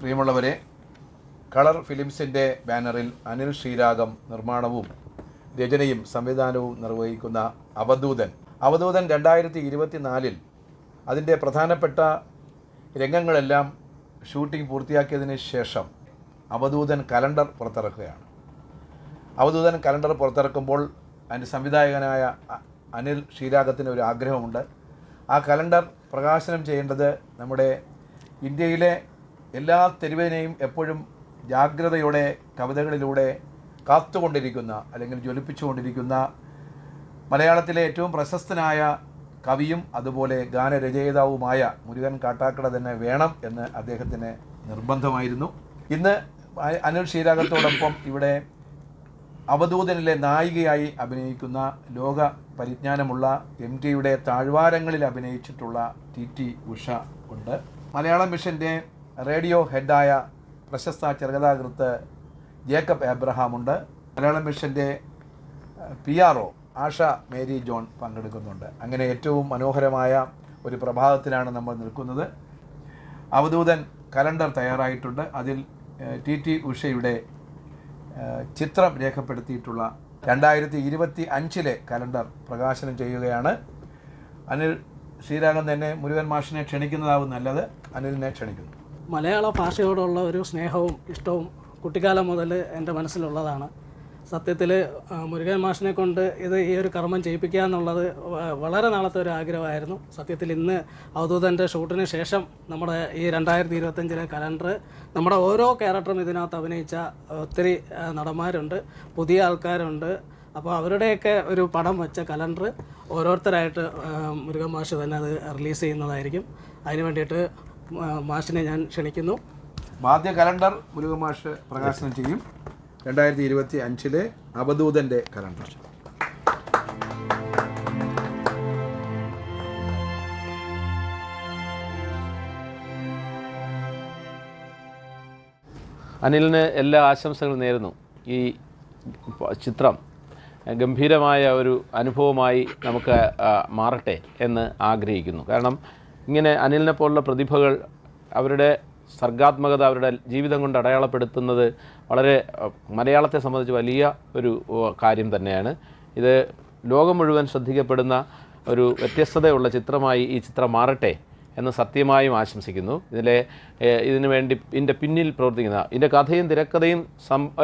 പ്രിയമുള്ളവരെ കളർ ഫിലിംസിന്റെ ബാനറിൽ അനിൽ ശ്രീരാഗം നിർമ്മാണവും രചനയും സംവിധാനവും നിർവഹിക്കുന്ന അവധൂതൻ. അവധൂതൻ രണ്ടായിരത്തി ഇരുപത്തിനാലിൽ അതിന്റെ പ്രധാനപ്പെട്ട രംഗങ്ങളെല്ലാം ഷൂട്ടിംഗ് പൂർത്തിയാക്കിയതിന് ശേഷം അവധൂതൻ കലണ്ടർ പുറത്തിറക്കുകയാണ്. അവധൂതൻ കലണ്ടർ പുറത്തിറക്കുമ്പോൾ അതിന്റെ സംവിധായകനായ അനിൽ ശ്രീരാഗത്തിന് ഒരു ആഗ്രഹമുണ്ട്. ആ കലണ്ടർ പ്രകാശനം ചെയ്യേണ്ടത് നമ്മുടെ ഇന്ത്യയിലെ എല്ലാ തെരുവിനെയും എപ്പോഴും ജാഗ്രതയോടെ കവിതകളിലൂടെ കാത്തുകൊണ്ടിരിക്കുന്ന അല്ലെങ്കിൽ ജ്വലിപ്പിച്ചുകൊണ്ടിരിക്കുന്ന മലയാളത്തിലെ ഏറ്റവും പ്രശസ്തനായ കവിയും അതുപോലെ ഗാനരചയിതാവുമായ മുരുകൻ കാട്ടാക്കട തന്നെ വേണം എന്ന് അദ്ദേഹത്തിന് നിർബന്ധമായിരുന്നു. ഇന്ന് അനിൽ ശ്രീരാഗത്തോടൊപ്പം ഇവിടെ അവധൂതനിലെ നായികയായി അഭിനയിക്കുന്ന ലോക പരിജ്ഞാനമുള്ള എം ടിയുടെ താഴ്വാരങ്ങളിൽ അഭിനയിച്ചിട്ടുള്ള ടി ടി ഉഷ ഉണ്ട്. മലയാളം മിഷന്റെ റേഡിയോ ഹെഡായ പ്രശസ്ത ചെറുകഥാകൃത്ത് ജേക്കബ് എബ്രഹാം ഉണ്ട് മലയാളം മിഷന്റെ P R O Asha Mary John പങ്കെടുക്കുന്നുണ്ട്. അങ്ങനെ ഏറ്റവും മനോഹരമായ ഒരു പ്രഭാതത്തിലാണ് നമ്മൾ നിൽക്കുന്നത്. അവധൂതൻ കലണ്ടർ തയ്യാറായിട്ടുണ്ട്. അതിൽ ടി ടി ഉഷയുടെ ചിത്രം രേഖപ്പെടുത്തിയിട്ടുള്ള രണ്ടായിരത്തി ഇരുപത്തി അഞ്ചിലെ കലണ്ടർ പ്രകാശനം ചെയ്യുകയാണ്. അനിൽ ശ്രീരാഗം തന്നെ മുരുകൻ മാഷിനെ ക്ഷണിക്കുന്നതാവും നല്ലത്. അനിലിനെ ക്ഷണിക്കുന്നു. മലയാള ഭാഷയോടുള്ള ഒരു സ്നേഹവും ഇഷ്ടവും കുട്ടിക്കാലം മുതൽ എന്റെ മനസ്സിലുള്ളതാണ്. സത്യത്തിൽ മുരുകൻ മാഷിനെ കൊണ്ട് ഇത് ഈ ഒരു കർമ്മം ചെയ്യിപ്പിക്കുക എന്നുള്ളത് വളരെ നാളത്തെ ഒരു ആഗ്രഹമായിരുന്നു. സത്യത്തിൽ ഇന്ന് അവധൂതന്റെ ഷൂട്ടിന് ശേഷം നമ്മുടെ ഈ രണ്ടായിരത്തി ഇരുപത്തഞ്ചിലെ കലണ്ടർ നമ്മുടെ ഓരോ ക്യാരക്ടറും ഇതിനകത്ത് അഭിനയിച്ച ഒത്തിരി നടന്മാരുണ്ട് പുതിയ ആൾക്കാരുണ്ട്. അപ്പോൾ അവരുടെയൊക്കെ ഒരു പടം വെച്ച കലണ്ടർ ഓരോരുത്തരായിട്ട് മുരുകൻ മാഷ് തന്നെ അത് റിലീസ് ചെയ്യുന്നതായിരിക്കും. അതിന് വേണ്ടിയിട്ട് മാഷിനെ ഞാൻ ക്ഷണിക്കുന്നു. ആദ്യ കലണ്ടർ മുരുകമാഷ് പ്രകാശനം ചെയ്യും. രണ്ടായിരത്തി ഇരുപത്തി അഞ്ചിലെ അവധൂതന്റെ കലണ്ടർ. അനിലിന് എല്ലാ ആശംസകളും നേരുന്നു. ഈ ചിത്രം ഗംഭീരമായ ഒരു അനുഭവമായി നമുക്ക് മാറട്ടെ എന്ന് ആഗ്രഹിക്കുന്നു. കാരണം ഇങ്ങനെ അനിലിനെ പോലുള്ള പ്രതിഭകൾ അവരുടെ സർഗാത്മകത അവരുടെ ജീവിതം കൊണ്ട് അടയാളപ്പെടുത്തുന്നത് വളരെ മലയാളത്തെ സംബന്ധിച്ച് വലിയ ഒരു കാര്യം തന്നെയാണ്. ഇത് ലോകം മുഴുവൻ ശ്രദ്ധിക്കപ്പെടുന്ന ഒരു വ്യത്യസ്തതയുള്ള ചിത്രമായി ഈ ചിത്രം മാറട്ടെ എന്ന് സത്യമായും ആശംസിക്കുന്നു. ഇതിലെ ഇതിനു വേണ്ടി ഇതിന്റെ പിന്നിൽ പ്രവർത്തിക്കുന്ന ഇതിന്റെ കഥയും തിരക്കഥയും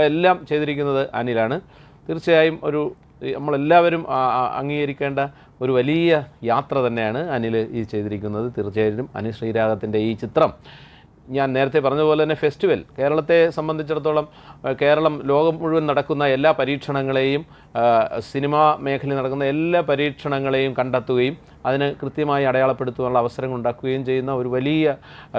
എല്ലാം ചെയ്തിരിക്കുന്നത് അനിലാണ്. തീർച്ചയായും ഒരു നമ്മളെല്ലാവരും അംഗീകരിക്കേണ്ട ഒരു വലിയ യാത്ര തന്നെയാണ് അനിൽ ഈ ചെയ്തിരിക്കുന്നത്. തീർച്ചയായിട്ടും അനിൽ ശ്രീരാഗത്തിന്റെ ഈ ചിത്രം. ഞാൻ നേരത്തെ പറഞ്ഞതുപോലെ തന്നെ ഫെസ്റ്റിവൽ. കേരളത്തെ സംബന്ധിച്ചിടത്തോളം കേരളം ലോകം മുഴുവൻ നടക്കുന്ന എല്ലാ പരീക്ഷണങ്ങളെയും സിനിമാ മേഖലയിൽ നടക്കുന്ന എല്ലാ പരീക്ഷണങ്ങളെയും കണ്ടെത്തുകയും അതിന് കൃത്യമായി അടയാളപ്പെടുത്തുവാനുള്ള അവസരങ്ങൾ ഉണ്ടാക്കുകയും ചെയ്യുന്ന ഒരു വലിയ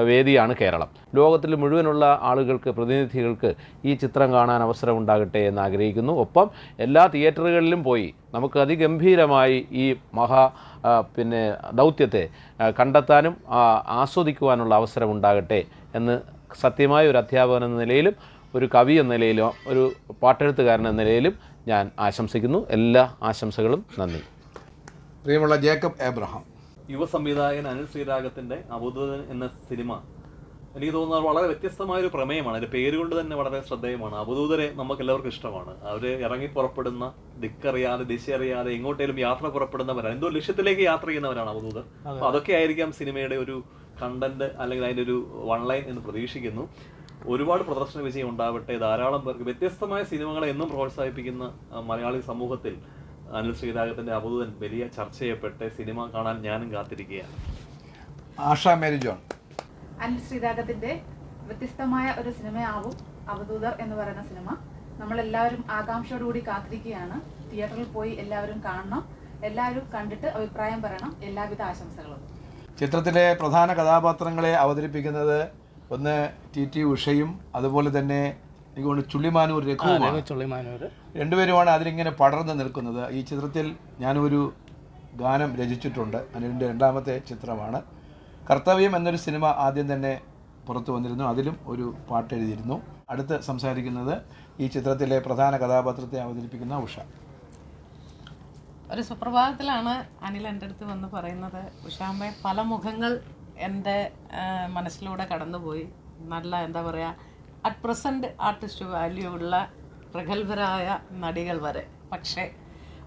വേദിയാണ് കേരളം. ലോകത്തിൽ മുഴുവനുള്ള ആളുകൾക്ക് പ്രതിനിധികൾക്ക് ഈ ചിത്രം കാണാൻ അവസരം ഉണ്ടാകട്ടെ എന്ന് ആഗ്രഹിക്കുന്നു. ഒപ്പം എല്ലാ തിയേറ്ററുകളിലും പോയി നമുക്ക് അതിഗംഭീരമായി ഈ മഹാ പിന്നെ ദൗത്യത്തെ കണ്ടെത്താനും ആസ്വദിക്കുവാനുള്ള അവസരം ഉണ്ടാകട്ടെ എന്ന് സത്യമായ ഒരു അധ്യാപകൻ എന്ന നിലയിലും ഒരു കവി എന്ന നിലയിലും ഒരു പാട്ടെഴുത്തുകാരൻ എന്ന നിലയിലും ഞാൻ ആശംസിക്കുന്നു. എല്ലാ ആശംസകളും നന്ദി. പ്രിയമുള്ള ജേക്കബ് എബ്രഹാം യുവ സംവിധായകൻ അനിൽ ശ്രീരാഗത്തിന്റെ അവധൂതൻ എന്ന സിനിമ എനിക്ക് തോന്നുന്നത് വളരെ വ്യത്യസ്തമായ ഒരു പ്രമേയമാണ്. അതിന്റെ പേരുകൊണ്ട് തന്നെ വളരെ ശ്രദ്ധേയമാണ്. അവധൂതരെ നമുക്ക് എല്ലാവർക്കും ഇഷ്ടമാണ്. അവർ ഇറങ്ങി പുറപ്പെടുന്ന ദിക്കറിയാതെ ദിശയറിയാതെ എങ്ങോട്ടേലും യാത്ര പുറപ്പെടുന്നവരാണ്. എന്തോ ലക്ഷ്യത്തിലേക്ക് യാത്ര ചെയ്യുന്നവരാണ് അവധൂതർ അപ്പൊ അതൊക്കെ ആയിരിക്കാം സിനിമയുടെ ഒരു കണ്ടന്റ് അല്ലെങ്കിൽ അതിന്റെ ഒരു വൺ ലൈൻ എന്ന് പ്രതീക്ഷിക്കുന്നു. ഒരുപാട് പ്രദർശന വിജയം ഉണ്ടാവട്ടെ. ധാരാളം പേർക്ക് വ്യത്യസ്തമായ സിനിമകളെ എന്നും പ്രോത്സാഹിപ്പിക്കുന്ന മലയാളി സമൂഹത്തിൽ അനിൽ ശ്രീരാഗത്തിന്റെ അവധൂതൻ വലിയ ചർച്ച ചെയ്യപ്പെട്ട് സിനിമ കാണാൻ ഞാനും കാത്തിരിക്കുകയാണ്. ആഷ മേരി ജോൺ. അനിൽ ശ്രീരാഗത്തിന്റെ വ്യത്യസ്തമായ ഒരു സിനിമയാവും അവധൂതർ എന്ന് പറയുന്ന സിനിമ. നമ്മളെല്ലാവരും ആകാംക്ഷയോടുകൂടി കാത്തിരിക്കുകയാണ്. തിയേറ്ററിൽ പോയി എല്ലാവരും കാണണം. എല്ലാവരും കണ്ടിട്ട് അഭിപ്രായം പറയണം. എല്ലാവിധ ആശംസകളും. ചിത്രത്തിലെ പ്രധാന കഥാപാത്രങ്ങളെ അവതരിപ്പിക്കുന്നത് ഒന്ന് ടി ടി ഉഷയും അതുപോലെ തന്നെ എനിക്ക് തോന്നുന്നു ചുള്ളിമാനൂർ രഘുവുമാണ് ചുള്ളിമാനൂർ. രണ്ടുപേരുമാണ് അതിലിങ്ങനെ പടർന്ന് നിൽക്കുന്നത്. ഈ ചിത്രത്തിൽ ഞാനൊരു ഗാനം രചിച്ചിട്ടുണ്ട്. അനിലിന്റെ രണ്ടാമത്തെ ചിത്രമാണ്. കർത്തവ്യം എന്നൊരു സിനിമ ആദ്യം തന്നെ പുറത്തു വന്നിരുന്നു. അതിലും ഒരു പാട്ട് എഴുതിയിരുന്നു. അടുത്ത് സംസാരിക്കുന്നത് ഈ ചിത്രത്തിലെ പ്രധാന കഥാപാത്രത്തെ അവതരിപ്പിക്കുന്ന ഉഷ. ഒരു സുപ്രഭാതത്തിലാണ് അനിൽ എന്റെ അടുത്ത് വന്ന് പറയുന്നത്. ഉഷാമ്മ പല മുഖങ്ങൾ എന്റെ മനസ്സിലൂടെ കടന്നുപോയി. നല്ല എന്താ പറയുക അറ്റ് പ്രസന്റ് ആർട്ടിസ്റ്റ് വാല്യൂ ഉള്ള പ്രഗത്ഭരായ നടികൾ വരെ. പക്ഷേ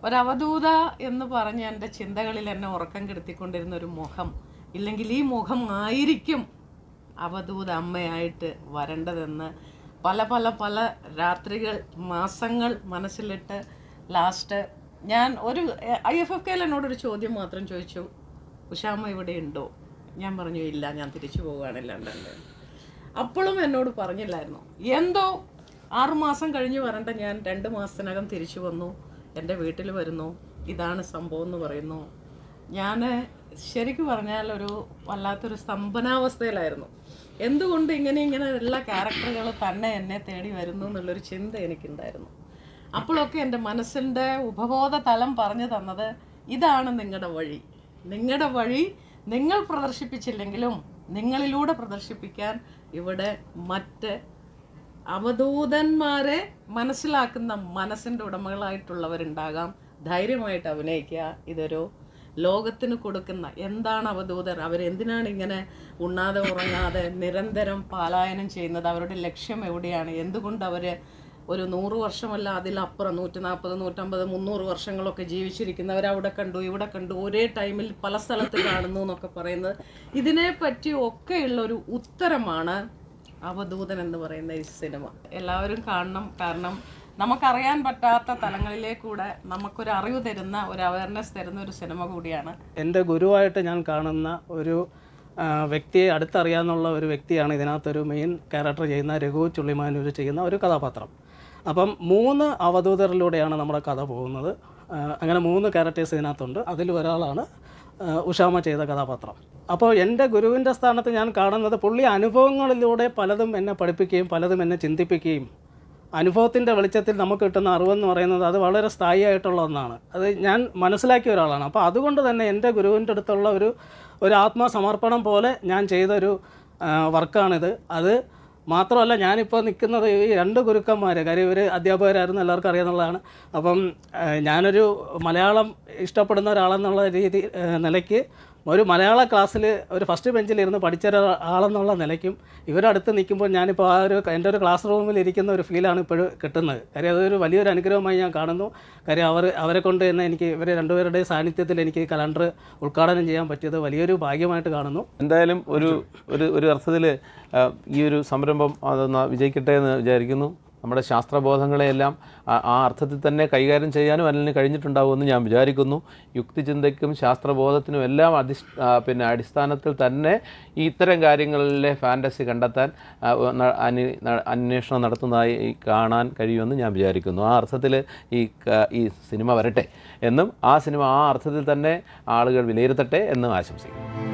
ഒരവധൂത എന്ന് പറഞ്ഞ് എന്റെ ചിന്തകളിൽ എന്നെ ഉറക്കം കെടുത്തിക്കൊണ്ടിരുന്ന ഒരു മുഖം ഇല്ലെങ്കിൽ ഈ മുഖം ആയിരിക്കും അവധൂത അമ്മയായിട്ട് വരേണ്ടതെന്ന് പല പല പല രാത്രികൾ മാസങ്ങൾ മനസ്സിലിട്ട് ലാസ്റ്റ് ഞാൻ ഒരു ഐ എഫ് എഫ് കെയിൽ എന്നോടൊരു ചോദ്യം മാത്രം ചോദിച്ചു. ഉഷാമ്മ ഇവിടെ ഉണ്ടോ ഞാൻ പറഞ്ഞു ഇല്ല ഞാൻ തിരിച്ചു പോവുകയാണ് ലണ്ടനിൽ അപ്പോഴും എന്നോട് പറഞ്ഞില്ലായിരുന്നു. എന്തോ ആറുമാസം കഴിഞ്ഞ് വരണ്ട ഞാൻ രണ്ട് മാസത്തിനകം തിരിച്ചു വന്നു. എന്റെ വീട്ടിൽ വരുന്നു. ഇതാണ് സംഭവം എന്ന് പറയുന്നു. ഞാൻ ശരിക്കും പറഞ്ഞാൽ ഒരു വല്ലാത്തൊരു സ്തംഭനാവസ്ഥയിലായിരുന്നു. എന്തുകൊണ്ട് ഇങ്ങനെ ഇങ്ങനെ എല്ലാ ക്യാരക്ടറുകൾ തന്നെ എന്നെ തേടി വരുന്നു എന്നുള്ളൊരു ചിന്ത എനിക്കുണ്ടായിരുന്നു. അപ്പോഴൊക്കെ എന്റെ മനസ്സിന്റെ ഉപബോധ തലം പറഞ്ഞു തന്നത് ഇതാണ് നിങ്ങളുടെ വഴി. നിങ്ങളുടെ വഴി നിങ്ങൾ പ്രദർശിപ്പിച്ചില്ലെങ്കിലും നിങ്ങളിലൂടെ പ്രദർശിപ്പിക്കാൻ ഇവിടെ മറ്റ് അവധൂതന്മാരെ മനസ്സിലാക്കുന്ന മനസ്സിന്റെ ഉടമകളായിട്ടുള്ളവരുണ്ടാകാം. ധൈര്യമായിട്ട് അഭിനയിക്കുക. ഇതൊരു ലോകത്തിന് കൊടുക്കുന്ന എന്താണ് അവധൂതർ അവരെന്തിനാണ് ഇങ്ങനെ ഉണ്ണാതെ ഉറങ്ങാതെ നിരന്തരം പാലായനം ചെയ്യുന്നത്? അവരുടെ ലക്ഷ്യം എവിടെയാണ്? എന്തുകൊണ്ട് അവർ ഒരു നൂറ് വർഷമല്ല അതിലപ്പുറം നൂറ്റി നാൽപ്പത് നൂറ്റമ്പത് മുന്നൂറ് വർഷങ്ങളൊക്കെ ജീവിച്ചിരിക്കുന്നവർ അവിടെ കണ്ടു ഇവിടെ കണ്ടു ഒരേ ടൈമിൽ പല സ്ഥലത്ത് കാണുന്നു എന്നൊക്കെ പറയുന്നത്. ഇതിനെപ്പറ്റി ഒക്കെയുള്ള ഒരു ഉത്തരമാണ് അവധൂതൻ എന്ന് പറയുന്ന ഈ സിനിമ. എല്ലാവരും കാണണം. കാരണം നമുക്കറിയാൻ പറ്റാത്ത തലങ്ങളിലേക്കൂടെ നമുക്കൊരു അറിവ് തരുന്ന ഒരു അവയർനെസ് തരുന്ന ഒരു സിനിമ കൂടിയാണ്. എന്റെ ഗുരുവായിട്ട് ഞാൻ കാണുന്ന ഒരു വ്യക്തിയെ അടുത്തറിയാന്നുള്ള ഒരു വ്യക്തിയാണ് ഇതിനകത്തൊരു മെയിൻ ക്യാരക്ടർ ചെയ്യുന്ന രഘു ചുള്ളിമാനൂർ ചെയ്യുന്ന ഒരു കഥാപാത്രം. അപ്പം മൂന്ന് അവധൂതരിലൂടെയാണ് നമ്മുടെ കഥ പോകുന്നത്. അങ്ങനെ മൂന്ന് ക്യാരക്ടേഴ്സ് ഇതിനകത്തുണ്ട്. അതിൽ ഒരാളാണ് ഉഷാമ ചെയ്ത കഥാപാത്രം. അപ്പോൾ എന്റെ ഗുരുവിന്റെ സ്ഥാനത്ത് ഞാൻ കാണുന്നത് പുള്ളി അനുഭവങ്ങളിലൂടെ പലതും എന്നെ പഠിപ്പിക്കുകയും പലതും എന്നെ ചിന്തിപ്പിക്കുകയും അനുഭവത്തിന്റെ വെളിച്ചത്തിൽ നമുക്ക് കിട്ടുന്ന അറിവെന്ന് പറയുന്നത് അത് വളരെ സ്ഥായിയായിട്ടുള്ള ഒന്നാണ്. അത് ഞാൻ മനസ്സിലാക്കിയ ഒരാളാണ്. അപ്പോൾ അതുകൊണ്ട് തന്നെ എന്റെ ഗുരുവിന്റെ അടുത്തുള്ള ഒരു ഒരു ആത്മസമർപ്പണം പോലെ ഞാൻ ചെയ്തൊരു വർക്കാണിത്. അത് മാത്രമല്ല ഞാനിപ്പോൾ നിൽക്കുന്നത് ഈ രണ്ട് ഗുരുക്കന്മാർ കാര്യം ഇവർ അധ്യാപകരായിരുന്നു എല്ലാവർക്കും അറിയാവുന്നതാണ് അപ്പം ഞാനൊരു മലയാളം ഇഷ്ടപ്പെടുന്ന ഒരാളെന്നുള്ള രീതി നിലയ്ക്ക് ഒരു മലയാള ക്ലാസ്സിൽ ഒരു ഫസ്റ്റ് ബെഞ്ചിലിരുന്ന് പഠിച്ച ഒരാളെന്നുള്ള നിലയ്ക്കും ഇവരടുത്ത് നിൽക്കുമ്പോൾ ഞാനിപ്പോൾ ആ ഒരു എന്റെ ഒരു ക്ലാസ് റൂമിൽ ഇരിക്കുന്ന ഒരു ഫീലാണ് ഇപ്പോഴും കിട്ടുന്നത്. കാര്യം അതൊരു വലിയൊരു അനുഗ്രഹമായി ഞാൻ കാണുന്നു. കാര്യം അവർ അവരെ കൊണ്ട് തന്നെ എനിക്ക് ഇവരെ രണ്ടുപേരുടെ സാന്നിധ്യത്തിൽ എനിക്ക് കലണ്ടർ ഉദ്ഘാടനം ചെയ്യാൻ പറ്റിയത് വലിയൊരു ഭാഗ്യമായിട്ട് കാണുന്നു. എന്തായാലും ഒരു ഒരു ഒരു അർത്ഥത്തിൽ ഈ ഒരു സംരംഭം അതൊന്ന് വിജയിക്കട്ടെ എന്ന് വിചാരിക്കുന്നു. നമ്മുടെ ശാസ്ത്രബോധങ്ങളെയെല്ലാം ആ- അർത്ഥത്തിൽ തന്നെ കൈകാര്യം ചെയ്യാനും അല്ലെങ്കിൽ കഴിഞ്ഞിട്ടുണ്ടാവുമെന്ന് ഞാൻ വിചാരിക്കുന്നു. യുക്തിചിന്തയ്ക്കും ശാസ്ത്രബോധത്തിനും എല്ലാം അധിഷ് പിന്നെ അടിസ്ഥാനത്തിൽ തന്നെ ഈ ഇത്തരം കാര്യങ്ങളിലെ ഫാന്റസി കണ്ടെത്താൻ അനി- അന്വേഷണം നടത്തുന്നതായി കാണാൻ കഴിയുമെന്ന് ഞാൻ വിചാരിക്കുന്നു. ആ അർത്ഥത്തിൽ ഈ ഈ സിനിമ വരട്ടെ എന്നും ആ സിനിമ ആ അർത്ഥത്തിൽ തന്നെ ആളുകൾ വിലയിരുത്തട്ടെ എന്നും ആശംസിക്കുന്നു.